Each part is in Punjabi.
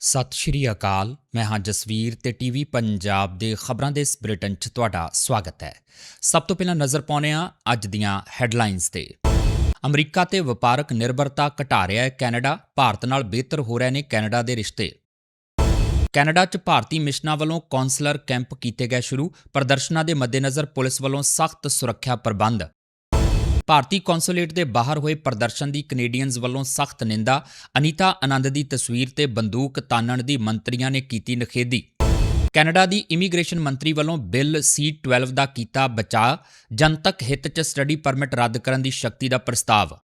ਸਤਿ ਸ਼੍ਰੀ ਅਕਾਲ, ਮੈਂ ਹਾਂ ਜਸਵੀਰ ਤੇ ਟੀਵੀ ਪੰਜਾਬ ਦੇ ਖਬਰਾਂ ਦੇ ਇਸ ਬੁਲੇਟਿਨ 'ਚ ਤੁਹਾਡਾ ਸਵਾਗਤ ਹੈ। ਸਭ ਤੋਂ ਪਹਿਲਾਂ ਨਜ਼ਰ ਪਾਉਂਦੇ ਹਾਂ ਅੱਜ ਦੀਆਂ ਹੈਡਲਾਈਨਸ ਤੇ। ਅਮਰੀਕਾ ਤੇ ਵਪਾਰਕ ਨਿਰਭਰਤਾ ਘਟਾ ਰਿਹਾ ਹੈ ਕੈਨੇਡਾ, ਭਾਰਤ ਨਾਲ ਬਿਹਤਰ ਹੋ ਰਹੇ ਨੇ ਕੈਨੇਡਾ ਦੇ ਰਿਸ਼ਤੇ। ਕੈਨੇਡਾ 'ਚ ਭਾਰਤੀ ਮਿਸ਼ਨਾਂ ਵੱਲੋਂ ਕੌਂਸਲਰ ਕੈਂਪ ਕੀਤੇ ਗਏ ਸ਼ੁਰੂ, ਪ੍ਰਦਰਸ਼ਨਾਂ ਦੇ ਮੱਦੇਨਜ਼ਰ ਪੁਲਿਸ ਵੱਲੋਂ ਸਖਤ ਸੁਰੱਖਿਆ ਪ੍ਰਬੰਧ। ਭਾਰਤੀ ਕੌਂਸੂਲੇਟ ਦੇ ਬਾਹਰ ਹੋਏ ਪ੍ਰਦਰਸ਼ਨ ਦੀ ਕੈਨੇਡੀਅਨਜ਼ ਵੱਲੋਂ ਸਖਤ ਨਿੰਦਾ, ਅਨੀਤਾ ਆਨੰਦ ਦੀ ਤਸਵੀਰ ਤੇ ਬੰਦੂਕ ਤਾਨਣ ਦੀ ਮੰਤਰੀਆਂ ਨੇ ਕੀਤੀ ਨਖੇਦੀ ਕੈਨੇਡਾ ਦੀ ਇਮੀਗ੍ਰੇਸ਼ਨ ਮੰਤਰੀ ਵੱਲੋਂ ਬਿੱਲ C12 ਦਾ ਕੀਤਾ ਬਚਾਅ, ਜਨਤਕ ਹਿੱਤ 'ਚ ਸਟੱਡੀ ਪਰਮਿਟ ਰੱਦ ਕਰਨ ਦੀ ਸ਼ਕਤੀ ਦਾ ਪ੍ਰਸਤਾਵ।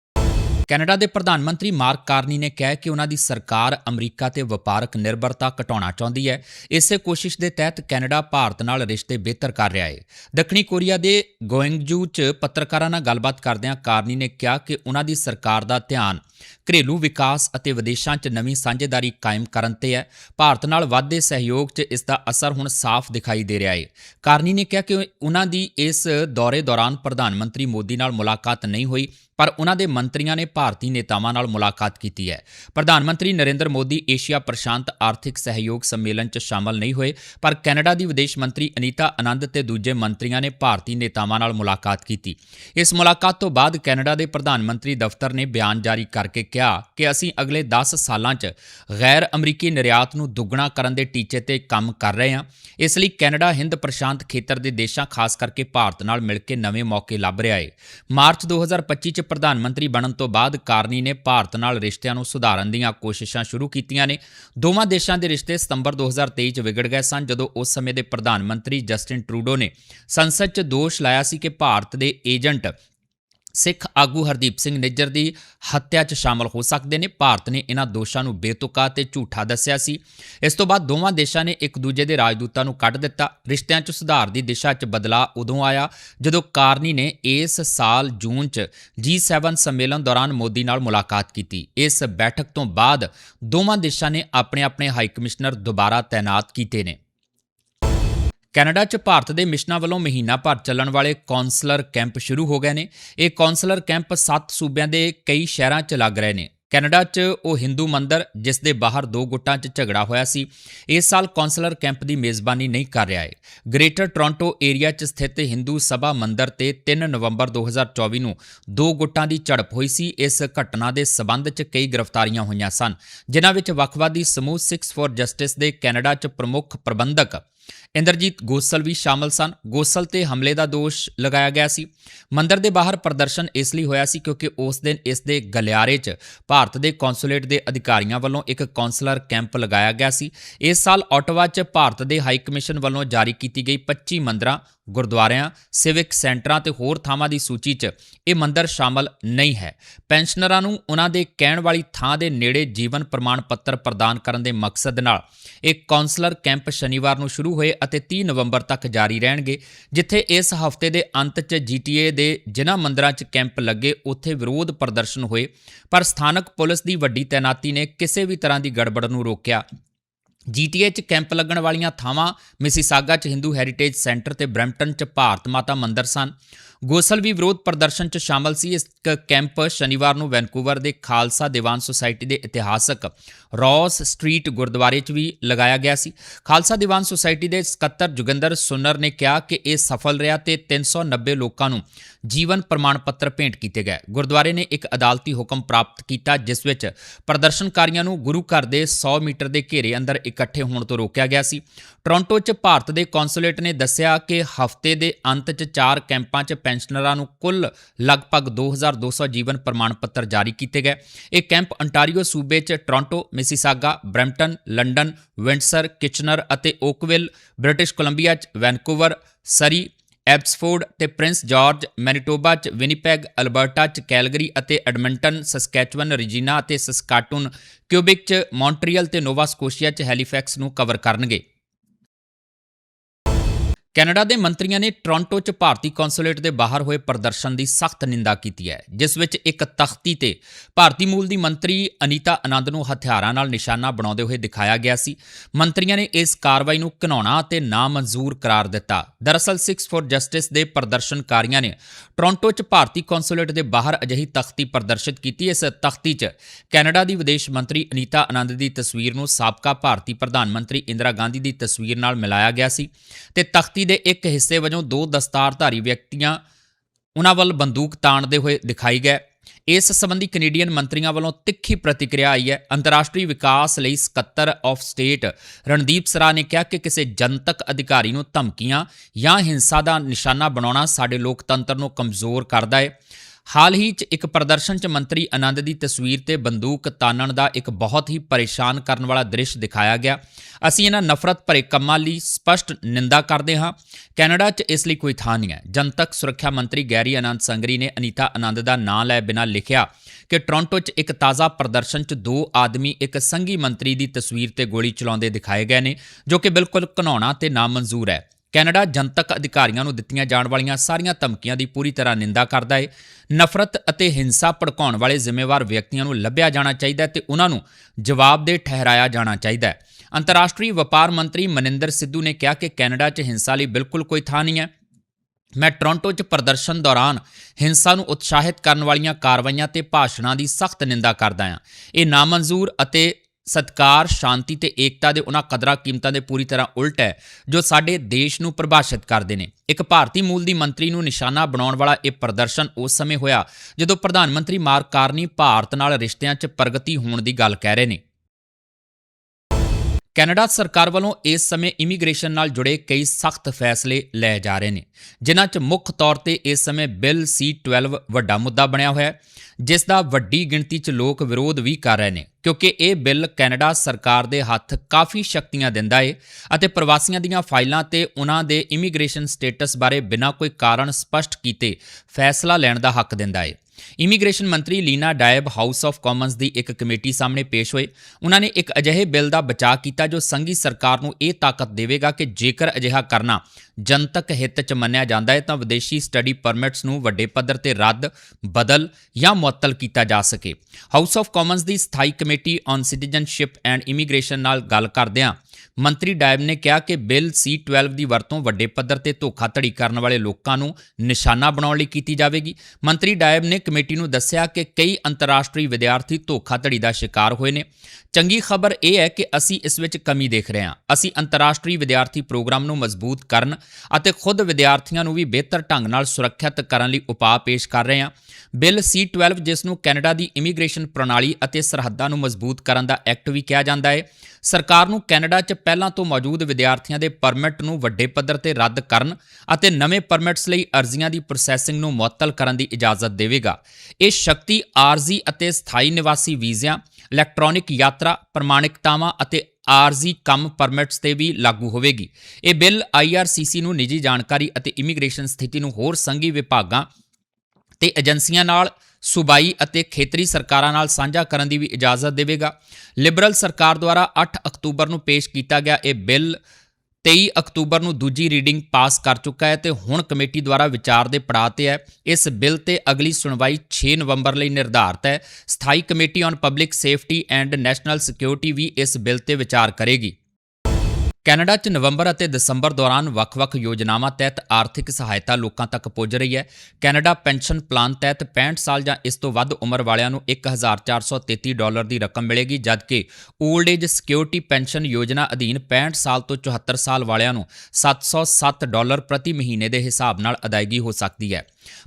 ਕੈਨੇਡਾ ਦੇ ਪ੍ਰਧਾਨ ਮੰਤਰੀ ਮਾਰਕ ਕਾਰਨੀ ਨੇ ਕਿਹਾ ਕਿ ਉਹਨਾਂ ਦੀ ਸਰਕਾਰ ਅਮਰੀਕਾ ਤੇ ਵਪਾਰਕ ਨਿਰਭਰਤਾ ਘਟਾਉਣਾ ਚਾਹੁੰਦੀ ਹੈ। ਇਸੇ ਕੋਸ਼ਿਸ਼ ਦੇ ਤਹਿਤ ਕੈਨੇਡਾ ਭਾਰਤ ਨਾਲ ਰਿਸ਼ਤੇ ਬਿਹਤਰ ਕਰ ਰਿਹਾ ਹੈ। ਦੱਖਣੀ ਕੋਰੀਆ ਦੇ ਗੋਇੰਗਜੂ 'ਚ ਪੱਤਰਕਾਰਾਂ ਨਾਲ ਗੱਲਬਾਤ ਕਰਦਿਆਂ ਕਾਰਨੀ ਨੇ ਕਿਹਾ ਕਿ ਉਹਨਾਂ ਦੀ ਸਰਕਾਰ ਦਾ ਧਿਆਨ ਘਰੇਲੂ ਵਿਕਾਸ ਅਤੇ ਵਿਦੇਸ਼ਾਂ 'ਚ ਨਵੀਂ ਸਾਂਝੇਦਾਰੀ ਕਾਇਮ ਕਰਨ ਤੇ ਹੈ। ਭਾਰਤ ਨਾਲ ਵਾਧੇ ਸਹਿਯੋਗ 'ਚ ਇਸ ਦਾ ਅਸਰ ਹੁਣ ਸਾਫ਼ ਦਿਖਾਈ ਦੇ ਰਿਹਾ ਹੈ ਕਾਰਨੀ ਨੇ ਕਿਹਾ ਕਿ ਉਹਨਾਂ ਦੀ ਇਸ ਦੌਰੇ ਦੌਰਾਨ ਪ੍ਰਧਾਨ ਮੰਤਰੀ ਮੋਦੀ ਨਾਲ ਮੁਲਾਕਾਤ ਨਹੀਂ ਹੋਈ, ਪਰ ਉਹਨਾਂ ਦੇ ਮੰਤਰੀਆਂ ਨੇ ਭਾਰਤੀ ਨੇਤਾਵਾਂ ਨਾਲ ਮੁਲਾਕਾਤ ਕੀਤੀ ਹੈ। ਪ੍ਰਧਾਨ ਮੰਤਰੀ ਨਰਿੰਦਰ ਮੋਦੀ ਏਸ਼ੀਆ ਪ੍ਰਸ਼ਾਂਤ ਆਰਥਿਕ ਸਹਿਯੋਗ ਸੰਮੇਲਨ 'ਚ ਸ਼ਾਮਲ ਨਹੀਂ ਹੋਏ, ਪਰ ਕੈਨੇਡਾ ਦੀ ਵਿਦੇਸ਼ ਮੰਤਰੀ ਅਨੀਤਾ ਆਨੰਦ ਤੇ ਦੂਜੇ ਮੰਤਰੀਆਂ ਨੇ ਭਾਰਤੀ ਨੇਤਾਵਾਂ ਨਾਲ ਮੁਲਾਕਾਤ ਕੀਤੀ। ਇਸ ਮੁਲਾਕਾਤ ਤੋਂ ਬਾਅਦ ਕੈਨੇਡਾ ਦੇ ਪ੍ਰਧਾਨ ਮੰਤਰੀ ਦਫ਼ਤਰ ਨੇ ਬਿਆਨ ਜਾਰੀ ਕਰ ਕਰਕੇ ਕਿਹਾ ਕਿ ਅਸੀਂ ਅਗਲੇ 10 ਸਾਲਾਂ 'ਚ ਗੈਰ ਅਮਰੀਕੀ ਨਿਰਯਾਤ ਨੂੰ ਦੁੱਗਣਾ ਕਰਨ ਦੇ ਟੀਚੇ ਤੇ ਕੰਮ ਕਰ ਰਹੇ ਹਾਂ। ਇਸ ਲਈ ਕੈਨੇਡਾ, ਹਿੰਦ, ਪ੍ਰਸ਼ਾਂਤ ਖੇਤਰ ਦੇ ਦੇਸ਼ਾਂ, ਖਾਸ ਕਰਕੇ ਭਾਰਤ ਨਾਲ ਮਿਲ ਕੇ ਨਵੇਂ ਮੌਕੇ ਲੱਭ ਰਿਹਾ ਹੈ ਮਾਰਚ 2025 'ਚ ਪ੍ਰਧਾਨ ਮੰਤਰੀ ਬਣਨ ਤੋਂ ਬਾਅਦ ਕਾਰਨੀ ਨੇ ਭਾਰਤ ਨਾਲ ਰਿਸ਼ਤਿਆਂ ਨੂੰ ਸੁਧਾਰਨ ਦੀਆਂ ਕੋਸ਼ਿਸ਼ਾਂ ਸ਼ੁਰੂ ਕੀਤੀਆਂ ਨੇ। ਦੋਵਾਂ ਦੇਸ਼ਾਂ ਦੇ ਰਿਸ਼ਤੇ ਸਤੰਬਰ 2023 'ਚ ਵਿਗੜ ਗਏ ਸਨ, ਜਦੋਂ ਉਸ ਸਮੇਂ ਦੇ ਪ੍ਰਧਾਨ ਮੰਤਰੀ ਜਸਟਿਨ ਟਰੂਡੋ ਨੇ ਸੰਸਦ 'ਚ ਦੋਸ਼ ਲਾਇਆ ਸੀ ਕਿ ਭਾਰਤ ਦੇ ਏਜੰਟ ਸਿੱਖ ਆਗੂ ਹਰਦੀਪ ਸਿੰਘ ਨਿੱਜਰ ਦੀ ਹੱਤਿਆ 'ਚ ਸ਼ਾਮਲ ਹੋ ਸਕਦੇ ਨੇ। ਭਾਰਤ ਨੇ ਇਹਨਾਂ ਦੋਸ਼ਾਂ ਨੂੰ ਬੇਤੁਕਾ ਤੇ ਝੂਠਾ ਦੱਸਿਆ ਸੀ। ਇਸ ਤੋਂ ਬਾਅਦ ਦੋਵਾਂ ਦੇਸ਼ਾਂ ਨੇ ਇੱਕ ਦੂਜੇ ਦੇ ਰਾਜਦੂਤਾਂ ਨੂੰ ਕੱਢ ਦਿੱਤਾ। ਰਿਸ਼ਤਿਆਂ 'ਚ ਸੁਧਾਰ ਦੀ ਦਿਸ਼ਾ 'ਚ ਬਦਲਾਅ ਉਦੋਂ ਆਇਆ ਜਦੋਂ ਕਾਰਨੀ ਨੇ ਇਸ ਸਾਲ ਜੂਨ 'ਚ G7 ਸੰਮੇਲਨ ਦੌਰਾਨ ਮੋਦੀ ਨਾਲ ਮੁਲਾਕਾਤ ਕੀਤੀ। ਇਸ ਬੈਠਕ ਤੋਂ ਬਾਅਦ ਦੋਵਾਂ ਦੇਸ਼ਾਂ ਨੇ ਆਪਣੇ ਆਪਣੇ ਹਾਈ ਕਮਿਸ਼ਨਰ ਦੁਬਾਰਾ ਤਾਇਨਾਤ ਕੀਤੇ ਨੇ। ਕੈਨੇਡਾ 'ਚ ਭਾਰਤ ਦੇ ਮਿਸ਼ਨਾਂ ਵੱਲੋਂ ਮਹੀਨਾ ਭਰ ਚੱਲਣ ਵਾਲੇ ਕੌਂਸਲਰ ਕੈਂਪ ਸ਼ੁਰੂ ਹੋ ਗਏ ਨੇ। ਇਹ ਕੌਂਸਲਰ ਕੈਂਪ 7 ਸੂਬਿਆਂ ਦੇ ਕਈ ਸ਼ਹਿਰਾਂ 'ਚ ਲੱਗ ਰਹੇ ਨੇ। ਕੈਨੇਡਾ 'ਚ ਉਹ ਹਿੰਦੂ ਮੰਦਰ, ਜਿਸ ਦੇ ਬਾਹਰ ਦੋ ਗੁੱਟਾਂ 'ਚ ਝਗੜਾ ਹੋਇਆ ਸੀ। ਇਸ ਸਾਲ ਕੌਂਸਲਰ ਕੈਂਪ ਦੀ ਮੇਜ਼ਬਾਨੀ ਨਹੀਂ ਕਰ ਰਿਹਾ ਹੈ ਗ੍ਰੇਟਰ ਟੋਰਾਂਟੋ ਏਰੀਆ 'ਚ ਸਥਿਤ ਹਿੰਦੂ ਸਭਾ ਮੰਦਰ ਤੇ 3 ਨਵੰਬਰ 2024 ਨੂੰ ਦੋ ਗੁੱਟਾਂ ਦੀ ਝੜਪ ਹੋਈ ਸੀ। ਇਸ ਘਟਨਾ ਦੇ ਸਬੰਧ 'ਚ ਕਈ ਗ੍ਰਿਫਤਾਰੀਆਂ ਹੋਈਆਂ ਸਨ, ਜਿਨ੍ਹਾਂ ਵਿੱਚ ਵੱਖਵਾਦੀ ਸਮੂਹ 6 ਫॉर ਜਸਟਿਸ ਦੇ ਕੈਨੇਡਾ 'ਚ ਪ੍ਰਮੁੱਖ ਪ੍ਰਬੰਧਕ ਇੰਦਰਜੀਤ ਗੋਸਲ ਵੀ ਸ਼ਾਮਲ ਸਨ। ਗੋਸਲ ਤੇ ਹਮਲੇ ਦਾ ਦੋਸ਼ ਲਗਾਇਆ ਗਿਆ ਸੀ। ਮੰਦਰ ਦੇ ਬਾਹਰ ਪ੍ਰਦਰਸ਼ਨ ਇਸ ਲਈ ਹੋਇਆ ਸੀ ਕਿਉਂਕਿ ਉਸ ਦਿਨ ਇਸ ਦੇ ਗਲਿਆਰੇ 'ਚ ਭਾਰਤ ਦੇ ਕੌਂਸੂਲੇਟ ਦੇ ਅਧਿਕਾਰੀਆਂ ਵੱਲੋਂ ਇੱਕ ਕੌਂਸਲਰ ਕੈਂਪ ਲਗਾਇਆ ਗਿਆ ਸੀ। ਇਸ ਸਾਲ ਆਟਵਾ 'ਚ ਭਾਰਤ ਦੇ ਹਾਈ ਕਮਿਸ਼ਨ ਵੱਲੋਂ ਜਾਰੀ ਕੀਤੀ ਗਈ 25 ਮੰਦਰਾਂ ਗੁਰਦੁਆਰਿਆਂ ਸਿਵਿਕ ਸੈਂਟਰਾਂ ਤੇ ਹੋਰ ਥਾਵਾਂ ਦੀ ਸੂਚੀ 'ਚ ਇਹ ਮੰਦਰ ਸ਼ਾਮਲ ਨਹੀਂ ਹੈ। ਪੈਨਸ਼ਨਰਾਂ ਨੂੰ ਉਹਨਾਂ ਦੇ ਕਹਿਣ ਵਾਲੀ ਥਾਂ ਦੇ ਨੇੜੇ ਜੀਵਨ ਪ੍ਰਮਾਣ ਪੱਤਰ ਪ੍ਰਦਾਨ ਕਰਨ ਦੇ ਮਕਸਦ ਨਾਲ ਇਹ ਕੌਂਸਲਰ ਕੈਂਪ ਸ਼ਨੀਵਾਰ ਨੂੰ ਸ਼ੁਰੂ ਹੋਏ ਅਤੇ 30 ਨਵੰਬਰ ਤੱਕ ਜਾਰੀ ਰਹਿਣਗੇ, ਜਿੱਥੇ ਇਸ ਹਫ਼ਤੇ ਦੇ ਅੰਤ 'ਚ ਜੀਟੀਏ ਦੇ ਜਿਨ੍ਹਾਂ ਮੰਦਰਾਂ 'ਚ ਕੈਂਪ ਲੱਗੇ, ਉੱਥੇ ਵਿਰੋਧ ਪ੍ਰਦਰਸ਼ਨ ਹੋਏ। ਪਰ ਸਥਾਨਕ ਪੁਲਿਸ ਦੀ ਵੱਡੀ ਤੈਨਾਤੀ ਨੇ ਕਿਸੇ ਵੀ ਤਰ੍ਹਾਂ ਦੀ ਗੜਬੜ ਨੂੰ ਰੋਕਿਆ। ਜੀਟੀਏ 'ਚ ਕੈਂਪ ਲੱਗਣ ਵਾਲੀਆਂ ਥਾਵਾਂ ਮਿਸੀਸਾਗਾ 'ਚ ਹਿੰਦੂ ਹੈਰੀਟੇਜ ਸੈਂਟਰ ਤੇ ਬ੍ਰੈਂਪਟਨ 'ਚ ਭਾਰਤ ਮਾਤਾ ਮੰਦਿਰ ਸਨ। ਗੋਸਲ ਵੀ ਵਿਰੋਧ ਪ੍ਰਦਰਸ਼ਨ 'ਚ ਸ਼ਾਮਲ ਸੀ। ਇਸ ਕੈਂਪ ਸ਼ਨੀਵਾਰ ਨੂੰ ਵੈਨਕੂਵਰ ਦੇ ਖਾਲਸਾ ਦੀਵਾਨ ਸੁਸਾਇਟੀ ਦੇ ਇਤਿਹਾਸਕ ਰੌਸ ਸਟਰੀਟ ਗੁਰਦੁਆਰੇ 'ਚ ਵੀ ਲਗਾਇਆ ਗਿਆ ਸੀ। ਖਾਲਸਾ ਦੀਵਾਨ ਸੁਸਾਇਟੀ ਦੇ ਸਕੱਤਰ ਜੁਗਿੰਦਰ ਸੁਨਰ ਨੇ ਕਿਹਾ ਕਿ ਇਹ ਸਫਲ ਰਿਹਾ ਤੇ 390 ਲੋਕਾਂ ਨੂੰ ਜੀਵਨ ਪ੍ਰਮਾਣ ਪੱਤਰ ਭੇਂਟ ਕੀਤੇ ਗਏ। ਗੁਰਦੁਆਰੇ ਨੇ ਇੱਕ ਅਦਾਲਤੀ ਹੁਕਮ ਪ੍ਰਾਪਤ ਕੀਤਾ, ਜਿਸ ਵਿੱਚ ਪ੍ਰਦਰਸ਼ਨਕਾਰੀਆਂ ਨੂੰ ਗੁਰੂ ਘਰ ਦੇ 100 ਮੀਟਰ ਦੇ ਘੇਰੇ ਅੰਦਰ ਇਕੱਠੇ ਹੋਣ ਤੋਂ ਰੋਕਿਆ ਗਿਆ ਸੀ। ਟੋਰਾਂਟੋ 'ਚ ਭਾਰਤ ਦੇ ਕੌਂਸੂਲੇਟ ਨੇ ਦੱਸਿਆ ਕਿ ਹਫ਼ਤੇ ਦੇ ਅੰਤ 'ਚ ਚਾਰ ਕੈਂਪਾਂ 'ਚ ਪੈਨਸ਼ਨਰਾਂ ਨੂੰ ਕੁੱਲ ਲਗਭਗ 2200 ਜੀਵਨ ਪ੍ਰਮਾਣ ਪੱਤਰ ਜਾਰੀ ਕੀਤੇ ਗਏ। ਇਹ ਕੈਂਪ ਅੰਟਾਰੀਓ ਸੂਬੇ 'ਚ Toronto, Mississauga, Brampton, London, Windsor, Kitchener ਅਤੇ ਓਕਵਿਲ, ਬ੍ਰਿਟਿਸ਼ ਕੋਲੰਬੀਆ 'ਚ ਵੈਨਕੂਵਰ, ਸਰੀ, ਐਬਸਫੋਰਡ ਤੇ ਪ੍ਰਿੰਸ ਜਾਰਜ, ਮੈਨੀਟੋਬਾ 'ਚ ਵਿਨੀਪੈਗ, ਅਲਬਰਟਾ 'ਚ ਕੈਲਗਰੀ ਅਤੇ ਐਡਮਿੰਟਨ, ਸਸਕੈਚਵਨ, ਰਜੀਨਾ ਅਤੇ ਸਸਕਾਟੂਨ, ਕਿਊਬਿਕ 'ਚ ਮੌਂਟਰੀਅਲ ਤੇ ਨੋਵਾ ਸਕੋਸ਼ੀਆ 'ਚ ਹੈਲੀਫੈਕਸ ਨੂੰ ਕਵਰ ਕਰਨਗੇ। ਕੈਨੇਡਾ ਦੇ ਮੰਤਰੀਆਂ ਨੇ ਟੋਰਾਂਟੋ 'ਚ ਭਾਰਤੀ ਕੌਂਸੂਲੇਟ ਦੇ ਬਾਹਰ ਹੋਏ ਪ੍ਰਦਰਸ਼ਨ ਦੀ ਸਖਤ ਨਿੰਦਾ ਕੀਤੀ ਹੈ, ਜਿਸ ਵਿੱਚ ਇੱਕ ਤਖਤੀ ਤੇ ਭਾਰਤੀ ਮੂਲ ਦੀ ਮੰਤਰੀ ਅਨੀਤਾ ਆਨੰਦ ਨੂੰ ਹਥਿਆਰਾਂ ਨਾਲ ਨਿਸ਼ਾਨਾ ਬਣਾਉਂਦੇ ਹੋਏ ਦਿਖਾਇਆ ਗਿਆ ਸੀ। ਮੰਤਰੀਆਂ ਨੇ ਇਸ ਕਾਰਵਾਈ ਨੂੰ ਘਿਨਾਉਣਾ ਅਤੇ ਨਾਮਨਜ਼ੂਰ ਕਰਾਰ ਦਿੱਤਾ। ਦਰਅਸਲ 6 ਫॉर ਜਸਟਿਸ ਦੇ ਪ੍ਰਦਰਸ਼ਨਕਾਰੀਆਂ ਨੇ ਟੋਰਾਂਟੋ 'ਚ ਭਾਰਤੀ ਕੌਂਸੂਲੇਟ ਦੇ ਬਾਹਰ ਅਜਿਹੀ ਤਖਤੀ ਪ੍ਰਦਰਸ਼ਿਤ ਕੀਤੀ। ਇਸ ਤਖਤੀ 'ਚ ਕੈਨੇਡਾ ਦੀ ਵਿਦੇਸ਼ ਮੰਤਰੀ ਅਨੀਤਾ ਆਨੰਦ ਦੀ ਤਸਵੀਰ ਨੂੰ ਸਾਬਕਾ ਭਾਰਤੀ ਪ੍ਰਧਾਨ ਮੰਤਰੀ ਇੰਦਰਾ ਗਾਂਧੀ ਦੀ ਤਸਵੀਰ ਨਾਲ ਮਿਲਾਇਆ ਗਿਆ ਸੀ ਤੇ ਤਖਤੀ ਦੇ ਇੱਕ ਹਿੱਸੇ ਵਜੋਂ ਦੋ ਦਸਤਾਰਧਾਰੀ ਵਿਅਕਤੀਆਂ ਉਹਨਾਂ ਵੱਲ ਬੰਦੂਕ ਤਾਣਦੇ ਹੋਏ ਦਿਖਾਈ ਗਏ। ਇਸ ਸੰਬੰਧੀ ਕੈਨੇਡੀਅਨ ਮੰਤਰੀਆਂ ਵੱਲੋਂ ਤਿੱਖੀ ਪ੍ਰਤੀਕਿਰਿਆ ਆਈ ਹੈ। ਅੰਤਰਰਾਸ਼ਟਰੀ ਵਿਕਾਸ ਲਈ ਸਕੱਤਰ ਆਫ ਸਟੇਟ ਰਣਦੀਪ ਸਰਾ ਨੇ ਕਿਹਾ ਕਿ ਕਿਸੇ ਜਨਤਕ ਅਧਿਕਾਰੀ ਨੂੰ ਧਮਕੀਆਂ ਜਾਂ ਹਿੰਸਾ ਦਾ ਨਿਸ਼ਾਨਾ ਬਣਾਉਣਾ ਸਾਡੇ ਲੋਕਤੰਤਰ ਨੂੰ ਕਮਜ਼ੋਰ ਕਰਦਾ ਹੈ। ਹਾਲ ਹੀ 'ਚ ਇੱਕ ਪ੍ਰਦਰਸ਼ਨ 'ਚ ਮੰਤਰੀ ਆਨੰਦ ਦੀ ਤਸਵੀਰ ਤੇ ਬੰਦੂਕ ਤਾਨਣ ਦਾ ਇੱਕ ਬਹੁਤ ਹੀ ਪਰੇਸ਼ਾਨ ਕਰਨ ਵਾਲਾ ਦ੍ਰਿਸ਼ ਦਿਖਾਇਆ ਗਿਆ। ਅਸੀਂ ਇਹਨਾਂ ਨਫ਼ਰਤ ਭਰੇ ਕੰਮਾਂ ਲਈ ਸਪਸ਼ਟ ਨਿੰਦਾ ਕਰਦੇ ਹਾਂ। ਕੈਨੇਡਾ 'ਚ ਇਸ ਲਈ ਕੋਈ ਥਾਂ ਨਹੀਂ ਹੈ। ਜਨਤਕ ਸੁਰੱਖਿਆ ਮੰਤਰੀ ਗੈਰੀ ਆਨੰਦ ਸੰਗਰੀ ਨੇ ਅਨੀਤਾ ਆਨੰਦ ਦਾ ਨਾਂ ਲੈ ਬਿਨਾਂ ਲਿਖਿਆ ਕਿ ਟੋਰਾਂਟੋ 'ਚ ਇੱਕ ਤਾਜ਼ਾ ਪ੍ਰਦਰਸ਼ਨ 'ਚ ਦੋ ਆਦਮੀ ਇੱਕ ਸੰਘੀ ਮੰਤਰੀ ਦੀ ਤਸਵੀਰ ਤੇ ਗੋਲੀ ਚਲਾਉਂਦੇ ਦਿਖਾਏ ਗਏ ਨੇ, ਜੋ ਕਿ ਬਿਲਕੁਲ ਘਨਾਉਣਾ ਤੇ ਨਾਮਨਜ਼ੂਰ ਹੈ। ਕੈਨੇਡਾ ਜਨਤਕ ਅਧਿਕਾਰੀਆਂ ਨੂੰ ਦਿੱਤੀਆਂ ਜਾਣ ਵਾਲੀਆਂ ਸਾਰੀਆਂ ਧਮਕੀਆਂ ਦੀ ਪੂਰੀ ਤਰ੍ਹਾਂ ਨਿੰਦਾ ਕਰਦਾ ਹੈ ਨਫ਼ਰਤ ਅਤੇ ਹਿੰਸਾ ਭੜਕਾਉਣ ਵਾਲੇ ਜ਼ਿੰਮੇਵਾਰ ਵਿਅਕਤੀਆਂ ਨੂੰ ਲੱਭਿਆ ਜਾਣਾ ਚਾਹੀਦਾ ਹੈ ਤੇ ਉਹਨਾਂ ਨੂੰ ਜਵਾਬਦੇਹ ਠਹਿਰਾਇਆ ਜਾਣਾ ਚਾਹੀਦਾ ਹੈ ਅੰਤਰਰਾਸ਼ਟਰੀ ਵਪਾਰ ਮੰਤਰੀ ਮਨਿੰਦਰ ਸਿੱਧੂ ਨੇ ਕਿਹਾ ਕਿ ਕੈਨੇਡਾ 'ਚ ਹਿੰਸਾ ਲਈ ਬਿਲਕੁਲ ਕੋਈ ਥਾਂ ਨਹੀਂ ਹੈ ਮੈਂ ਟੋਰਾਂਟੋ 'ਚ ਪ੍ਰਦਰਸ਼ਨ ਦੌਰਾਨ ਹਿੰਸਾ ਨੂੰ ਉਤਸ਼ਾਹਿਤ ਕਰਨ ਵਾਲੀਆਂ ਕਾਰਵਾਈਆਂ ਤੇ ਭਾਸ਼ਣਾਂ ਦੀ ਸਖਤ ਨਿੰਦਾ ਕਰਦਾ ਹਾਂ ਇਹ ਨਾਮਨਜ਼ੂਰ ਅਤੇ ਸਤਕਾਰ, ਸ਼ਾਂਤੀ ਤੇ ਏਕਤਾ ਦੇ ਉਹਨਾਂ ਕਦਰਾਂ ਕੀਮਤਾਂ ਦੇ ਪੂਰੀ ਤਰ੍ਹਾਂ ਉਲਟ ਹੈ, ਜੋ ਸਾਡੇ ਦੇਸ਼ ਨੂੰ ਪਰਿਭਾਸ਼ਿਤ ਕਰਦੇ ਨੇ। ਇੱਕ ਭਾਰਤੀ ਮੂਲ ਦੀ ਮੰਤਰੀ ਨੂੰ ਨਿਸ਼ਾਨਾ ਬਣਾਉਣ ਵਾਲਾ ਇਹ ਪ੍ਰਦਰਸ਼ਨ ਉਸ ਸਮੇਂ ਹੋਇਆ, ਜਦੋਂ ਪ੍ਰਧਾਨ ਮੰਤਰੀ ਮਾਰਕ ਕਾਰਨੀ ਭਾਰਤ ਨਾਲ ਰਿਸ਼ਤਿਆਂ 'ਚ ਪ੍ਰਗਤੀ ਹੋਣ ਦੀ ਗੱਲ ਕਹਿ ਰਹੇ ਨੇ। ਕੈਨੇਡਾ ਸਰਕਾਰ ਵੱਲੋਂ ਇਸ ਸਮੇਂ ਇਮੀਗ੍ਰੇਸ਼ਨ ਨਾਲ ਜੁੜੇ ਕਈ ਸਖਤ ਫੈਸਲੇ ਲਏ ਜਾ ਰਹੇ ਨੇ, ਜਿਨ੍ਹਾਂ 'ਚ ਮੁੱਖ ਤੌਰ ਤੇ ਇਸ ਸਮੇਂ ਬਿੱਲ C12 ਵੱਡਾ ਮੁੱਦਾ ਬਣਿਆ ਹੋਇਆ ਹੈ, ਜਿਸ ਦਾ ਵੱਡੀ ਗਿਣਤੀ 'ਚ ਲੋਕ ਵਿਰੋਧ ਵੀ ਕਰ ਰਹੇ ਨੇ, ਕਿਉਂਕਿ ਇਹ ਬਿੱਲ ਕੈਨੇਡਾ ਸਰਕਾਰ ਦੇ ਹੱਥ ਕਾਫੀ ਸ਼ਕਤੀਆਂ ਦਿੰਦਾ ਏ ਅਤੇ ਪ੍ਰਵਾਸੀਆਂ ਦੀਆਂ ਫਾਈਲਾਂ ਤੇ ਉਹਨਾਂ ਦੇ ਇਮੀਗ੍ਰੇਸ਼ਨ ਸਟੇਟਸ ਬਾਰੇ ਬਿਨਾਂ ਕੋਈ ਕਾਰਨ ਸਪਸ਼ਟ ਕੀਤੇ ਫੈਸਲਾ ਲੈਣ ਦਾ ਹੱਕ ਦਿੰਦਾ ਏ। ਇਮੀਗ੍ਰੇਸ਼ਨ ਮੰਤਰੀ Lena Diab House of Commons ਦੀ ਇੱਕ ਕਮੇਟੀ ਸਾਹਮਣੇ ਪੇਸ਼ ਹੋਏ। ਉਹਨਾਂ ਨੇ ਇੱਕ ਅਜਿਹੇ ਬਿੱਲ ਦਾ ਬਚਾਅ ਕੀਤਾ ਜੋ ਸੰਘੀ ਸਰਕਾਰ ਨੂੰ ਇਹ ਤਾਕਤ ਦੇਵੇਗਾ ਕਿ ਜੇਕਰ ਅਜਿਹਾ ਕਰਨਾ ਜਨਤਕ ਹਿੱਤ 'ਚ ਮੰਨਿਆ ਜਾਂਦਾ ਹੈ ਤਾਂ ਵਿਦੇਸ਼ੀ ਸਟੱਡੀ ਪਰਮਿਟਸ ਨੂੰ ਵੱਡੇ ਪੱਧਰ ਤੇ ਰੱਦ, ਬਦਲ ਜਾਂ ਮੁਅੱਤਲ ਕੀਤਾ ਜਾ ਸਕੇ। ਹਾਊਸ ਆਫ ਕਾਮਨਸ ਦੀ ਸਥਾਈ committee on citizenship and immigration ਨਾਲ ਗੱਲ ਕਰਦਿਆਂ ਮੰਤਰੀ ਡਾਇਬ ਨੇ ਕਿਹਾ ਕਿ ਬਿੱਲ C12 ਦੀ ਵਰਤੋਂ ਵੱਡੇ ਪੱਧਰ ਤੇ ਧੋਖਾਧੜੀ ਕਰਨ ਵਾਲੇ ਲੋਕਾਂ ਨੂੰ ਨਿਸ਼ਾਨਾ ਬਣਾਉਣ ਲਈ ਕੀਤੀ ਜਾਵੇਗੀ। ਮੰਤਰੀ ਡਾਇਬ ਨੇ ਕਮੇਟੀ ਨੂੰ ਦੱਸਿਆ ਕਿ ਕਈ ਅੰਤਰਰਾਸ਼ਟਰੀ ਵਿਦਿਆਰਥੀ ਧੋਖਾਧੜੀ ਦਾ ਸ਼ਿਕਾਰ ਹੋਏ ਨੇ। ਚੰਗੀ ਖਬਰ ਇਹ ਹੈ ਕਿ ਅਸੀਂ ਇਸ ਵਿੱਚ ਕਮੀ ਦੇਖ ਰਹੇ ਹਾਂ। ਅਸੀਂ ਅੰਤਰਰਾਸ਼ਟਰੀ ਵਿਦਿਆਰਥੀ ਪ੍ਰੋਗਰਾਮ ਨੂੰ ਮਜ਼ਬੂਤ ਕਰਨ ਅਤੇ ਖੁਦ ਵਿਦਿਆਰਥੀਆਂ ਨੂੰ ਵੀ ਬਿਹਤਰ ਢੰਗ ਨਾਲ ਸੁਰੱਖਿਅਤ ਕਰਨ ਲਈ ਉਪਾਅ ਪੇਸ਼ ਕਰ ਰਹੇ ਹਾਂ। ਬਿੱਲ C12 ਜਿਸ ਨੂੰ ਕੈਨੇਡਾ ਦੀ ਇਮੀਗ੍ਰੇਸ਼ਨ ਪ੍ਰਣਾਲੀ ਅਤੇ ਸਰਹੱਦਾਂ ਨੂੰ ਮਜ਼ਬੂਤ ਕਰਨ ਦਾ ਐਕਟ ਵੀ ਕਿਹਾ ਜਾਂਦਾ ਹੈ, ਸਰਕਾਰ ਨੂੰ ਕੈਨੇਡਾ 'ਚ ਪਹਿਲਾਂ ਤੋਂ ਮੌਜੂਦ ਵਿਦਿਆਰਥੀਆਂ ਦੇ ਪਰਮਿਟ ਨੂੰ ਵੱਡੇ ਪੱਧਰ ਤੇ ਰੱਦ ਕਰਨ ਅਤੇ ਨਵੇਂ ਪਰਮਿਟਸ ਲਈ ਅਰਜ਼ੀਆਂ ਦੀ ਪ੍ਰੋਸੈਸਿੰਗ ਨੂੰ ਮੁਅੱਤਲ ਕਰਨ ਦੀ ਇਜਾਜ਼ਤ ਦੇਵੇਗਾ। ਇਹ ਸ਼ਕਤੀ, ਆਰਜ਼ੀ ਅਤੇ ਸਥਾਈ ਨਿਵਾਸੀ ਵੀਜ਼ਿਆਂ, ਇਲੈਕਟ੍ਰੋਨਿਕ ਯਾਤਰਾ, ਪ੍ਰਮਾਣਿਕਤਾਵਾਂ ਅਤੇ ਆਰਜ਼ੀ ਕੰਮ ਪਰਮਿਟਸ ਤੇ ਵੀ ਲਾਗੂ ਹੋਵੇਗੀ। ਇਹ ਬਿੱਲ ਆਈਆਰਸੀਸੀ ਨੂੰ ਨਿੱਜੀ ਜਾਣਕਾਰੀ ਅਤੇ ਇਮੀਗ੍ਰੇਸ਼ਨ ਸਥਿਤੀ ਨੂੰ ਹੋਰ ਸੰਘੀ ਵਿਭਾਗਾਂ ਤੇ ਏਜੰਸੀਆਂ ਨਾਲ, ਸੂਬਾਈ ਅਤੇ ਖੇਤਰੀ ਸਰਕਾਰਾਂ ਨਾਲ ਸਾਂਝਾ ਕਰਨ ਦੀ ਵੀ ਇਜਾਜ਼ਤ ਦੇਵੇਗਾ। ਲਿਬਰਲ ਸਰਕਾਰ ਦੁਆਰਾ 8 ਅਕਤੂਬਰ ਨੂੰ ਪੇਸ਼ ਕੀਤਾ ਗਿਆ ਇਹ ਬਿੱਲ 23 ਅਕਤੂਬਰ ਨੂੰ ਦੂਜੀ ਰੀਡਿੰਗ ਪਾਸ ਕਰ ਚੁੱਕਾ ਹੈ ਤੇ ਹੁਣ ਕਮੇਟੀ ਦੁਆਰਾ ਵਿਚਾਰ ਦੇ ਪੜਾਅ ਤੇ ਹੈ। ਇਸ ਬਿੱਲ ਤੇ ਅਗਲੀ ਸੁਣਵਾਈ 6 ਨਵੰਬਰ ਲਈ ਨਿਰਧਾਰਤ ਹੈ। ਸਥਾਈ committee on public safety and national security ਵੀ ਇਸ ਬਿੱਲ ਤੇ ਵਿਚਾਰ ਕਰੇਗੀ। ਕੈਨੇਡਾ 'ਚ ਨਵੰਬਰ ਅਤੇ ਦਸੰਬਰ ਦੌਰਾਨ ਵੱਖ-ਵੱਖ ਯੋਜਨਾਵਾਂ ਤਹਿਤ ਆਰਥਿਕ ਸਹਾਇਤਾ ਲੋਕਾਂ ਤੱਕ ਪਹੁੰਚ ਰਹੀ ਹੈ। ਕੈਨੇਡਾ ਪੈਨਸ਼ਨ ਪਲਾਨ ਤਹਿਤ 65 ਸਾਲ ਜਾਂ ਇਸ ਤੋਂ ਵੱਧ ਉਮਰ ਵਾਲਿਆਂ ਨੂੰ 1433 ਡਾਲਰ ਦੀ ਰਕਮ ਮਿਲੇਗੀ, ਜਦਕਿ 올ਡ ਏਜ ਸਿਕਿਉਰਿਟੀ ਪੈਨਸ਼ਨ ਯੋਜਨਾ ਅਧੀਨ 65 ਸਾਲ ਤੋਂ 74 ਸਾਲ ਵਾਲਿਆਂ ਨੂੰ 707 ਡਾਲਰ ਪ੍ਰਤੀ ਮਹੀਨੇ ਦੇ ਹਿਸਾਬ ਨਾਲ ਅਦਾਇਗੀ ਹੋ ਸਕਦੀ ਹੈ।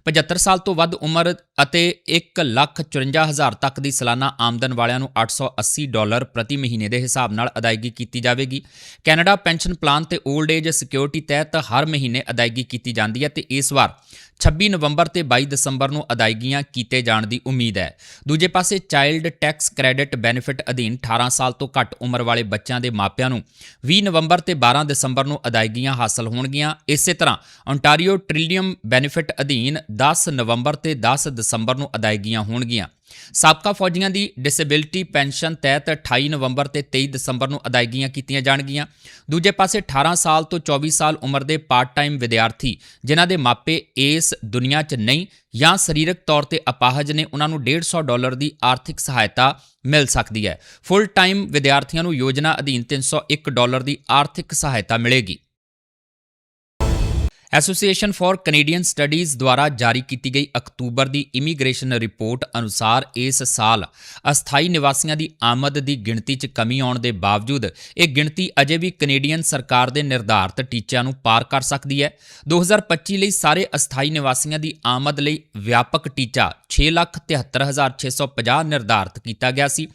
75 ਸਾਲ ਤੋਂ ਵੱਧ ਉਮਰ ਅਤੇ 154000 ਤੱਕ ਦੀ ਸਾਲਾਨਾ ਆਮਦਨ ਵਾਲਿਆਂ ਨੂੰ 880 ਡਾਲਰ ਪ੍ਰਤੀ ਮਹੀਨੇ ਦੇ ਹਿਸਾਬ ਨਾਲ ਅਦਾਇਗੀ ਕੀਤੀ ਜਾਵੇਗੀ। ਕੈਨੇਡਾ ਪੈਨਸ਼ਨ ਪਲਾਨ ਤੇ 올ਡ ਏਜ ਸਿਕਿਉਰਿਟੀ ਤਹਿਤ ਹਰ ਮਹੀਨੇ ਅਦਾਇਗੀ ਕੀਤੀ ਜਾਂਦੀ ਹੈ ਤੇ ਇਸ ਵਾਰ 26 ਨਵੰਬਰ ਤੇ 22 ਦਸੰਬਰ ਨੂੰ ਅਦਾਇਗੀਆਂ ਕੀਤੇ ਜਾਣ ਦੀ ਉਮੀਦ ਹੈ। ਦੂਜੇ ਪਾਸੇ ਚਾਈਲਡ ਟੈਕਸ ਕ੍ਰੈਡਿਟ ਬੈਨੀਫਿਟ ਅਧੀਨ 18 ਸਾਲ ਤੋਂ ਘੱਟ ਉਮਰ ਵਾਲੇ ਬੱਚਿਆਂ ਦੇ ਮਾਪਿਆਂ ਨੂੰ 20 ਨਵੰਬਰ ਤੇ 12 ਦਸੰਬਰ ਨੂੰ ਅਦਾਇਗੀਆਂ ਹਾਸਲ ਹੋਣਗੀਆਂ। ਇਸੇ ਤਰ੍ਹਾਂ ਓਨਟਾਰੀਓ ਟ੍ਰਿਲੀਅਮ ਬੈਨੀਫਿਟ ਅਧੀਨ 10 ਨਵੰਬਰ ਤੇ 10 ਦਸੰਬਰ ਨੂੰ ਅਦਾਇਗੀਆਂ ਹੋਣਗੀਆਂ। ਸਾਬਕਾ ਫੌਜੀਆਂ ਦੀ ਡਿਸੇਬਿਲਿਟੀ ਪੈਨਸ਼ਨ ਤਹਿਤ 28 ਨਵੰਬਰ ਤੇ 23 ਦਸੰਬਰ ਨੂੰ ਅਦਾਇਗੀਆਂ ਕੀਤੀਆਂ ਜਾਣਗੀਆਂ। ਦੂਜੇ ਪਾਸੇ 18 ਸਾਲ ਤੋਂ 24 ਸਾਲ ਉਮਰ ਦੇ ਪਾਰਟ ਟਾਈਮ ਵਿਦਿਆਰਥੀ, ਜਿਨ੍ਹਾਂ ਦੇ ਮਾਪੇ ਇਸ ਦੁਨੀਆ 'ਚ ਨਹੀਂ ਜਾਂ ਸਰੀਰਕ ਤੌਰ ਤੇ ਅਪਾਹਜ ਨੇ ਉਹਨਾਂ ਨੂੰ 150 ਡਾਲਰ ਦੀ ਆਰਥਿਕ ਸਹਾਇਤਾ ਮਿਲ ਸਕਦੀ ਹੈ। ਫੁੱਲ ਟਾਈਮ ਵਿਦਿਆਰਥੀਆਂ ਨੂੰ ਯੋਜਨਾ ਅਧੀਨ 301 ਡਾਲਰ ਦੀ ਆਰਥਿਕ ਸਹਾਇਤਾ ਮਿਲੇਗੀ। ਐਸੋਸੀਏਸ਼ਨ ਫਾਰ ਕੈਨੇਡੀਅਨ ਸਟੱਡੀਜ਼ ਦੁਆਰਾ ਜਾਰੀ ਕੀਤੀ ਗਈ ਅਕਤੂਬਰ ਦੀ ਇਮੀਗ੍ਰੇਸ਼ਨ ਰਿਪੋਰਟ ਅਨੁਸਾਰ ਇਸ ਸਾਲ ਅਸਥਾਈ ਨਿਵਾਸੀਆਂ ਦੀ ਆਮਦ ਦੀ ਗਿਣਤੀ 'ਚ ਕਮੀ ਆਉਣ ਦੇ ਬਾਵਜੂਦ ਇਹ ਗਿਣਤੀ ਅਜੇ ਵੀ ਕੈਨੇਡੀਅਨ ਸਰਕਾਰ ਦੇ ਨਿਰਧਾਰਤ ਟੀਚਿਆਂ ਨੂੰ ਪਾਰ ਕਰ ਸਕਦੀ ਹੈ। 2025 ਲਈ ਸਾਰੇ ਅਸਥਾਈ ਨਿਵਾਸੀਆਂ ਦੀ ਆਮਦ ਲਈ ਵਿਆਪਕ ਟੀਚਾ 673650 ਨਿਰਧਾਰਤ ਕੀਤਾ ਗਿਆ ਸੀ।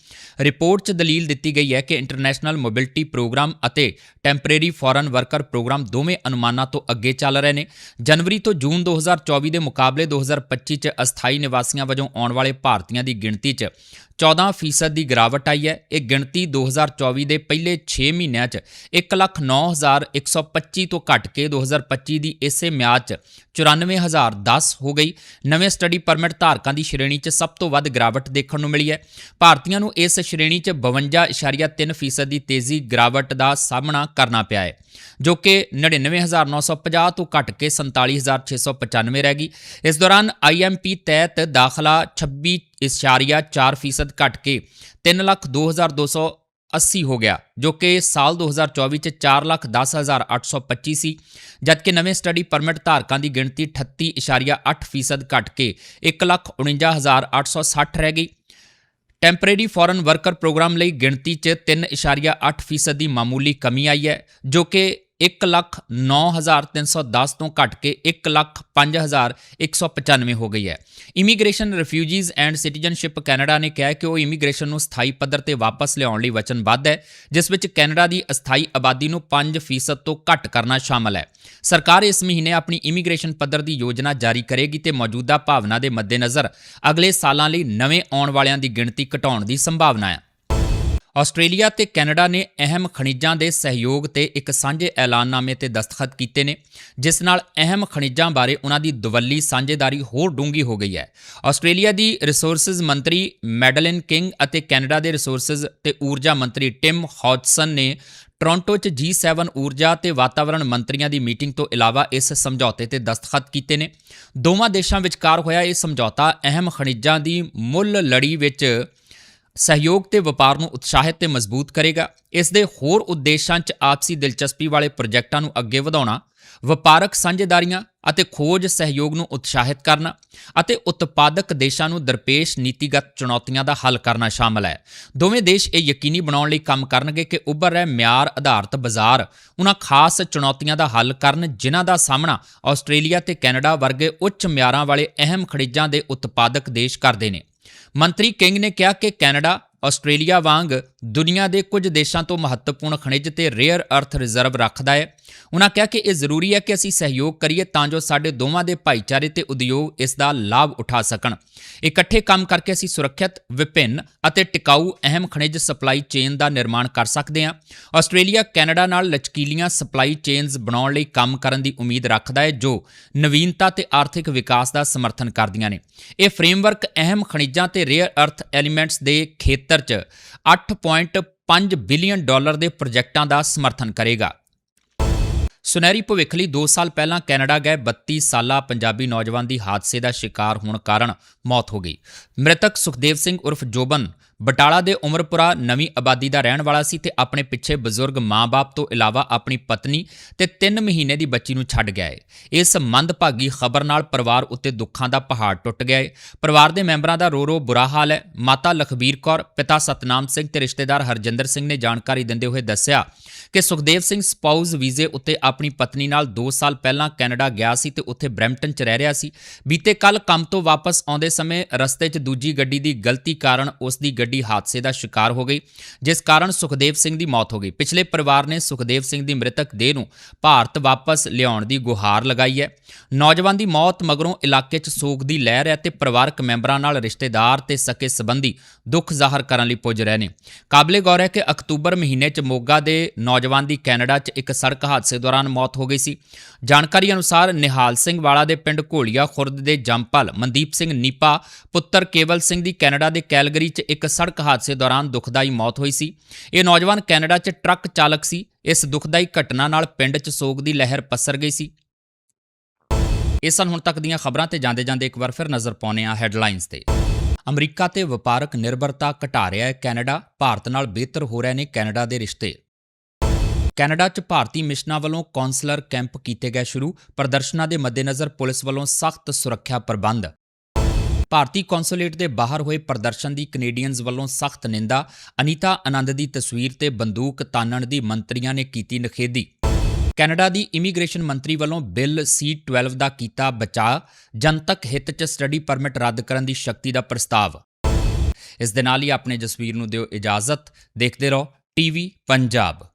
ਰਿਪੋਰਟ 'ਚ ਦਲੀਲ ਦਿੱਤੀ ਗਈ ਹੈ ਕਿ international mobility programme and temporary foreign worker programme ਦੋਵੇਂ ਅਨੁਮਾਨਾਂ ਤੋਂ ਅੱਗੇ ਚੱਲ ਰਹੇ ਨੇ। ਜਨਵਰੀ ਤੋਂ ਜੂਨ 2024 ਦੇ ਮੁਕਾਬਲੇ 2025 ਚ ਅਸਥਾਈ ਨਿਵਾਸੀਆਂ ਵਜੋਂ ਆਉਣ ਵਾਲੇ ਭਾਰਤੀਆਂ ਦੀ ਗਿਣਤੀ 'ਚ 14% ਦੀ ਗਿਰਾਵਟ ਆਈ ਹੈ। ਇਹ ਗਿਣਤੀ 2024 ਦੇ ਪਹਿਲੇ 6 ਮਹੀਨਿਆਂ 'ਚ 109125 ਤੋਂ ਘਟ ਕੇ 2025 ਦੀ ਇਸੇ ਮਿਆਦ 'ਚ 94010 ਹੋ ਗਈ। ਨਵੇਂ ਸਟੱਡੀ ਪਰਮਿਟ ਧਾਰਕਾਂ ਦੀ ਸ਼੍ਰੇਣੀ 'ਚ ਸਭ ਤੋਂ ਵੱਧ ਗਿਰਾਵਟ ਦੇਖਣ ਨੂੰ ਮਿਲੀ ਹੈ। ਭਾਰਤੀਆਂ ਨੂੰ ਇਸ ਸ਼੍ਰੇਣੀ 'ਚ 52.3% ਦੀ ਤੇਜ਼ੀ ਗਿਰਾਵਟ ਦਾ ਸਾਹਮਣਾ ਕਰਨਾ ਪਿਆ ਹੈ, ਜੋ ਕਿ 99950 ਤੋਂ ਘਟ ਕੇ 47695 ਰਹਿ ਗਈ। ਇਸ ਦੌਰਾਨ ਆਈਐਮਪੀ ਤਹਿਤ ਦਾਖਲਾ 26.4% ਘਟ ਕੇ 302280 ਹੋ ਗਿਆ, ਜੋ ਕਿ ਸਾਲ 2024 ਚ 410825 ਸੀ ਜਦਕਿ ਨਵੇਂ ਸਟੱਡੀ ਪਰਮਿਟ ਧਾਰਕਾਂ ਦੀ ਗਿਣਤੀ 38.8% ਘਟ ਕੇ 149860 ਰਹਿ ਗਈ। ਟੈਂਪਰੇਰੀ ਫੋਰਨ ਵਰਕਰ ਪ੍ਰੋਗਰਾਮ ਲਈ ਗਿਣਤੀ 'ਚ 3.8% ਦੀ ਮਾਮੂਲੀ ਕਮੀ ਆਈ ਹੈ, ਜੋ ਕਿ 109310 ਤੋਂ ਘਟ ਕੇ 105195 ਹੋ ਗਈ ਹੈ। Immigration refugees and citizenship Canada ਨੇ ਕਿਹਾ ਕਿ ਉਹ ਇਮੀਗ੍ਰੇਸ਼ਨ ਨੂੰ ਸਥਾਈ ਪੱਧਰ ਤੇ ਵਾਪਸ ਲਿਆਉਣ ਲਈ ਵਚਨਬੱਧ ਹੈ, ਜਿਸ ਵਿੱਚ ਕੈਨੇਡਾ ਦੀ ਅਸਥਾਈ ਆਬਾਦੀ ਨੂੰ 5% ਤੋਂ ਘੱਟ ਕਰਨਾ ਸ਼ਾਮਲ ਹੈ। ਸਰਕਾਰ ਇਸ ਮਹੀਨੇ ਆਪਣੀ ਇਮੀਗ੍ਰੇਸ਼ਨ ਪੱਧਰ ਦੀ ਯੋਜਨਾ ਜਾਰੀ ਕਰੇਗੀ ਤੇ ਮੌਜੂਦਾ ਭਾਵਨਾ ਦੇ ਮੱਦੇਨਜ਼ਰ ਅਗਲੇ ਸਾਲਾਂ ਲਈ ਨਵੇਂ ਆਉਣ ਵਾਲਿਆਂ ਦੀ ਗਿਣਤੀ ਘਟਾਉਣ ਦੀ ਸੰਭਾਵਨਾ ਹੈ। ਆਸਟ੍ਰੇਲੀਆ ਤੇ ਕੈਨੇਡਾ ਨੇ ਅਹਿਮ ਖਣਿਜਾਂ ਦੇ ਸਹਿਯੋਗ ਤੇ ਇੱਕ ਸਾਂਝੇ ਐਲਾਨਨਾਮੇ ਤੇ ਦਸਤਖਤ ਕੀਤੇ ਨੇ, ਜਿਸ ਨਾਲ ਅਹਿਮ ਖਣਿਜਾਂ ਬਾਰੇ ਉਹਨਾਂ ਦੀ ਦਵੱਲੀ ਸਾਂਝੇਦਾਰੀ ਹੋਰ ਡੂੰਗੀ ਹੋ ਗਈ ਹੈ। ਆਸਟ੍ਰੇਲੀਆ ਦੀ ਰਿਸੋਰਸਜ਼ ਮੰਤਰੀ ਮੈਡਲਿਨ ਕਿੰਗ ਅਤੇ ਕੈਨੇਡਾ ਦੇ ਰਿਸੋਰਸਜ਼ ਤੇ ਊਰਜਾ ਮੰਤਰੀ ਟਿਮ ਹੌਜਸਨ ਨੇ ਟੋਰਾਂਟੋ 'ਚ G7 ਊਰਜਾ ਤੇ ਵਾਤਾਵਰਣ ਮੰਤਰੀਆਂ ਦੀ ਮੀਟਿੰਗ ਤੋਂ ਇਲਾਵਾ ਇਸ ਸਮਝੌਤੇ ਤੇ ਦਸਤਖਤ ਕੀਤੇ ਨੇ। ਦੋਵਾਂ ਦੇਸ਼ਾਂ ਵਿਚਕਾਰ ਹੋਇਆ ਇਹ ਸਮਝੌਤਾ ਅਹਿਮ ਖਣਿਜਾਂ ਦੀ ਮੁੱਲ ਲੜੀ ਵਿੱਚ ਸਹਿਯੋਗ ਤੇ ਵਪਾਰ ਨੂੰ ਉਤਸ਼ਾਹਿਤ ਤੇ ਮਜ਼ਬੂਤ ਕਰੇਗਾ। ਇਸ ਦੇ ਹੋਰ ਉਦੇਸ਼ਾਂ 'ਚ ਆਪਸੀ ਦਿਲਚਸਪੀ ਵਾਲੇ ਪ੍ਰੋਜੈਕਟਾਂ ਨੂੰ ਅੱਗੇ ਵਧਾਉਣਾ, ਵਪਾਰਕ ਸਾਂਝੇਦਾਰੀਆਂ ਅਤੇ ਖੋਜ ਸਹਿਯੋਗ ਨੂੰ ਉਤਸ਼ਾਹਿਤ ਕਰਨਾ ਅਤੇ ਉਤਪਾਦਕ ਦੇਸ਼ਾਂ ਨੂੰ ਦਰਪੇਸ਼ ਨੀਤੀਗਤ ਚੁਣੌਤੀਆਂ ਦਾ ਹੱਲ ਕਰਨਾ ਸ਼ਾਮਲ ਹੈ। ਦੋਵੇਂ ਦੇਸ਼ ਇਹ ਯਕੀਨੀ ਬਣਾਉਣ ਲਈ ਕੰਮ ਕਰਨਗੇ ਕਿ ਉੱਭਰ ਰਹੇ ਮਿਆਰ ਆਧਾਰਿਤ ਬਾਜ਼ਾਰ ਉਹਨਾਂ ਖਾਸ ਚੁਣੌਤੀਆਂ ਦਾ ਹੱਲ ਕਰਨ ਜਿਨ੍ਹਾਂ ਦਾ ਸਾਹਮਣਾ ਆਸਟ੍ਰੇਲੀਆ ਤੇ ਕੈਨੇਡਾ ਵਰਗੇ ਉੱਚ ਮਿਆਰਾਂ ਵਾਲੇ ਅਹਿਮ ਖਣਿਜਾਂ ਦੇ ਉਤਪਾਦਕ ਦੇਸ਼ ਕਰਦੇ ਨੇ। ਮੰਤਰੀ ਕਿੰਗ ਨੇ ਕਿਹਾ ਕਿ ਕੈਨੇਡਾ ਆਸਟ੍ਰੇਲੀਆ ਵਾਂਗ ਦੁਨੀਆ ਦੇ ਕੁਝ ਦੇਸ਼ਾਂ ਤੋਂ ਮਹੱਤਵਪੂਰਨ ਖਣਿਜ ਤੇ ਰੇਅਰ ਅਰਥ ਰਿਜ਼ਰਵ ਰੱਖਦਾ ਹੈ। ਉਹਨਾਂ ਕਿਹਾ ਕਿ ਇਹ ਜ਼ਰੂਰੀ ਹੈ ਕਿ ਅਸੀਂ ਸਹਿਯੋਗ ਕਰੀਏ ਤਾਂ ਜੋ ਸਾਡੇ ਦੋਵਾਂ ਦੇ ਭਾਈਚਾਰੇ ਤੇ ਉਦਯੋਗ ਇਸ ਦਾ ਲਾਭ ਉਠਾ ਸਕਣ। ਇਕੱਠੇ ਕੰਮ ਕਰਕੇ ਅਸੀਂ ਸੁਰੱਖਿਅਤ, ਵਿਭਿੰਨ ਅਤੇ ਟਿਕਾਊ ਅਹਿਮ ਖਣਿਜ ਸਪਲਾਈ ਚੇਨ ਦਾ ਨਿਰਮਾਣ ਕਰ ਸਕਦੇ ਹਾਂ। ਆਸਟ੍ਰੇਲੀਆ, ਕੈਨੇਡਾ ਨਾਲ ਲਚਕੀਲੀਆਂ ਸਪਲਾਈ ਚੇਨਸ ਬਣਾਉਣ ਲਈ ਕੰਮ ਕਰਨ ਦੀ ਉਮੀਦ ਰੱਖਦਾ ਹੈ, ਜੋ ਨਵੀਨਤਾ ਤੇ ਆਰਥਿਕ ਵਿਕਾਸ ਦਾ ਸਮਰਥਨ ਕਰਦੀਆਂ ਨੇ। ਇਹ ਫਰੇਮਵਰਕ ਅਹਿਮ ਖਣਿਜਾਂ ਤੇ ਰੇਅਰ ਅਰਥ ਐਲੀਮੈਂਟਸ ਦੇ ਖੇਤਰ 'ਚ 8.5 ਬਿਲੀਅਨ ਡਾਲਰ ਦੇ ਪ੍ਰੋਜੈਕਟਾਂ ਦਾ ਸਮਰਥਨ ਕਰੇਗਾ। ਸੁਨਹਿਰੀ ਭਵਿੱਖ ਲਈ 2 ਸਾਲ ਪਹਿਲਾਂ ਕੈਨੇਡਾ ਗਏ 32 ਸਾਲਾ ਪੰਜਾਬੀ ਨੌਜਵਾਨ ਦੀ ਹਾਦਸੇ ਦਾ ਸ਼ਿਕਾਰ ਹੋਣ ਕਾਰਨ ਮੌਤ ਹੋ ਗਈ। ਮ੍ਰਿਤਕ ਸੁਖਦੇਵ ਸਿੰਘ ਉਰਫ ਜੋਬਨ ਬਟਾਲਾ ਦੇ ਉਮਰਪੁਰਾ ਨਵੀਂ ਆਬਾਦੀ ਦਾ ਰਹਿਣ ਵਾਲਾ ਸੀ ਤੇ ਆਪਣੇ ਪਿੱਛੇ ਬਜ਼ੁਰਗ ਮਾਂ-ਬਾਪ ਤੋਂ ਇਲਾਵਾ ਆਪਣੀ ਪਤਨੀ ਤੇ 3 ਮਹੀਨੇ ਦੀ ਬੱਚੀ ਨੂੰ ਛੱਡ ਗਿਆ ਹੈ ਇਸ ਮੰਦਭਾਗੀ ਖਬਰ ਨਾਲ ਪਰਿਵਾਰ ਉੱਤੇ ਦੁੱਖਾਂ ਦਾ ਪਹਾੜ ਟੁੱਟ ਗਿਆ ਹੈ ਪਰਿਵਾਰ ਦੇ ਮੈਂਬਰਾਂ ਦਾ ਰੋ ਰੋ ਬੁਰਾ ਹਾਲ ਹੈ। ਮਾਤਾ ਲਖਬੀਰ ਕੌਰ, ਪਿਤਾ ਸਤਨਾਮ ਸਿੰਘ ਤੇ ਰਿਸ਼ਤੇਦਾਰ ਹਰਜਿੰਦਰ ਸਿੰਘ ਨੇ ਜਾਣਕਾਰੀ ਦਿੰਦੇ ਹੋਏ ਦੱਸਿਆ ਕਿ ਸੁਖਦੇਵ ਸਿੰਘ ਸਪਾਊਸ ਵੀਜ਼ੇ ਉੱਤੇ ਆਪਣੀ ਪਤਨੀ ਨਾਲ 2 ਸਾਲ ਪਹਿਲਾਂ ਕੈਨੇਡਾ ਗਿਆ ਸੀ ਤੇ ਉੱਥੇ ਬ੍ਰੈਂਪਟਨ 'ਚ ਰਹਿ ਰਿਹਾ ਸੀ। ਬੀਤੇ ਕੱਲ ਕੰਮ ਤੋਂ ਵਾਪਸ ਆਉਂਦੇ ਸਮੇਂ ਰਸਤੇ 'ਚ ਦੂਜੀ ਗੱਡੀ ਦੀ ਗਲਤੀ ਕਾਰਨ ਉਸ ਦੀ ਗੱਡੀ ਹਾਦਸੇ ਦਾ ਸ਼ਿਕਾਰ ਹੋ ਗਈ, ਜਿਸ ਕਾਰਨ ਸੁਖਦੇਵ ਸਿੰਘ ਦੀ ਮੌਤ ਹੋ ਗਈ। ਪਿਛਲੇ ਪਰਿਵਾਰ ਨੇ ਸੁਖਦੇਵ ਸਿੰਘ ਦੀ ਮ੍ਰਿਤਕ ਦੇਹ ਨੂੰ ਭਾਰਤ ਵਾਪਸ ਲਿਆਉਣ ਦੀ ਗੁਹਾਰ ਲਗਾਈ ਹੈ। ਨੌਜਵਾਨ ਦੀ ਮੌਤ ਮਗਰੋਂ ਇਲਾਕੇ 'ਚ ਸੋਗ ਦੀ ਲਹਿਰ ਹੈ ਤੇ ਪਰਿਵਾਰਕ ਮੈਂਬਰਾਂ ਨਾਲ ਰਿਸ਼ਤੇਦਾਰ ਤੇ ਸਕੇ ਸੰਬੰਧੀ ਦੁੱਖ ਜ਼ਾਹਰ ਕਰਨ ਲਈ ਪੁੱਜ ਰਹੇ ਨੇ। ਕਾਬਲੇ ਗੌਰ ਹੈ ਕਿ ਅਕਤੂਬਰ ਮਹੀਨੇ 'ਚ ਮੋਗਾ ਦੇ ਨੌਜਵਾਨ ਦੀ ਕੈਨੇਡਾ 'ਚ ਇੱਕ ਸੜਕ ਹਾਦਸੇ ਦੌਰਾਨ ਮੌਤ ਹੋ ਗਈ ਸੀ। ਜਾਣਕਾਰੀ ਅਨੁਸਾਰ ਨਿਹਾਲ ਸਿੰਘ ਵਾਲਾ ਦੇ ਪਿੰਡ ਘੋਲੀਆ ਖੁਰਦ ਦੇ ਜੰਪਲ ਮਨਦੀਪ ਸਿੰਘ ਨੀਪਾ, ਪੁੱਤਰ ਕੇਵਲ ਸਿੰਘ ਦੀ ਕੈਨੇਡਾ ਦੇ ਕੈਲਗਰੀ 'ਚ ਇੱਕ ਸੜਕ ਹਾਦਸੇ ਦੌਰਾਨ ਦੁਖਦਾਈ ਮੌਤ ਹੋਈ ਸੀ। ਇਹ ਨੌਜਵਾਨ ਕੈਨੇਡਾ 'ਚ ਟਰੱਕ ਚਾਲਕ ਸੀ। ਇਸ ਦੁਖਦਾਈ ਘਟਨਾ ਨਾਲ ਪਿੰਡ 'ਚ ਸੋਗ ਦੀ ਲਹਿਰ ਪਸਰ ਗਈ ਸੀ। ਇਹ ਸਨ ਹੁਣ ਤੱਕ ਦੀਆਂ ਖਬਰਾਂ ਤੇ ਜਾਂਦੇ ਜਾਂਦੇ ਇੱਕ ਵਾਰ ਫਿਰ ਨਜ਼ਰ ਪਾਉਂਦੇ ਹਾਂ ਹੈਡਲਾਈਨਸ ਤੇ। ਅਮਰੀਕਾ ਤੇ ਵਪਾਰਕ ਨਿਰਭਰਤਾ ਘਟਾ ਰਿਹਾ ਹੈ ਕੈਨੇਡਾ। ਭਾਰਤ ਨਾਲ ਬਿਹਤਰ ਹੋ ਰਹੇ ਨੇ ਕੈਨੇਡਾ ਦੇ ਰਿਸ਼ਤੇ। ਕੈਨੇਡਾ 'ਚ ਭਾਰਤੀ ਮਿਸ਼ਨਾਂ ਵੱਲੋਂ ਕੌਂਸਲਰ ਕੈਂਪ ਕੀਤੇ ਗਏ ਸ਼ੁਰੂ। ਪ੍ਰਦਰਸ਼ਨਾਂ ਦੇ ਮੱਦੇਨਜ਼ਰ ਪੁਲਿਸ ਵੱਲੋਂ ਸਖਤ ਸੁਰੱਖਿਆ ਪ੍ਰਬੰਧ। ਭਾਰਤੀ ਕੌਂਸੂਲੇਟ ਦੇ ਬਾਹਰ ਹੋਏ ਪ੍ਰਦਰਸ਼ਨ ਦੀ ਕੈਨੇਡੀਅਨਜ਼ ਵੱਲੋਂ ਸਖਤ ਨਿੰਦਾ, ਅਨੀਤਾ ਆਨੰਦ ਦੀ ਤਸਵੀਰ ਤੇ ਬੰਦੂਕ ਤਾਨਣ ਦੀ ਮੰਤਰੀਆਂ ਨੇ ਕੀਤੀ ਨਖੇਦੀ ਕੈਨੇਡਾ ਦੀ ਇਮੀਗ੍ਰੇਸ਼ਨ ਮੰਤਰੀ ਵੱਲੋਂ ਬਿੱਲ C12 ਦਾ ਕੀਤਾ ਬਚਾਅ, ਜਨਤਕ ਹਿੱਤ 'ਚ ਸਟੱਡੀ ਪਰਮਿਟ ਰੱਦ ਕਰਨ ਦੀ ਸ਼ਕਤੀ ਦਾ ਪ੍ਰਸਤਾਵ। ਇਸ ਦੇ ਨਾਲ ਹੀ ਆਪਣੇ ਜਸਵੀਰ ਨੂੰ ਦਿਓ ਇਜਾਜ਼ਤ, ਦੇਖਦੇ ਰਹੋ ਟੀਵੀ ਪੰਜਾਬ।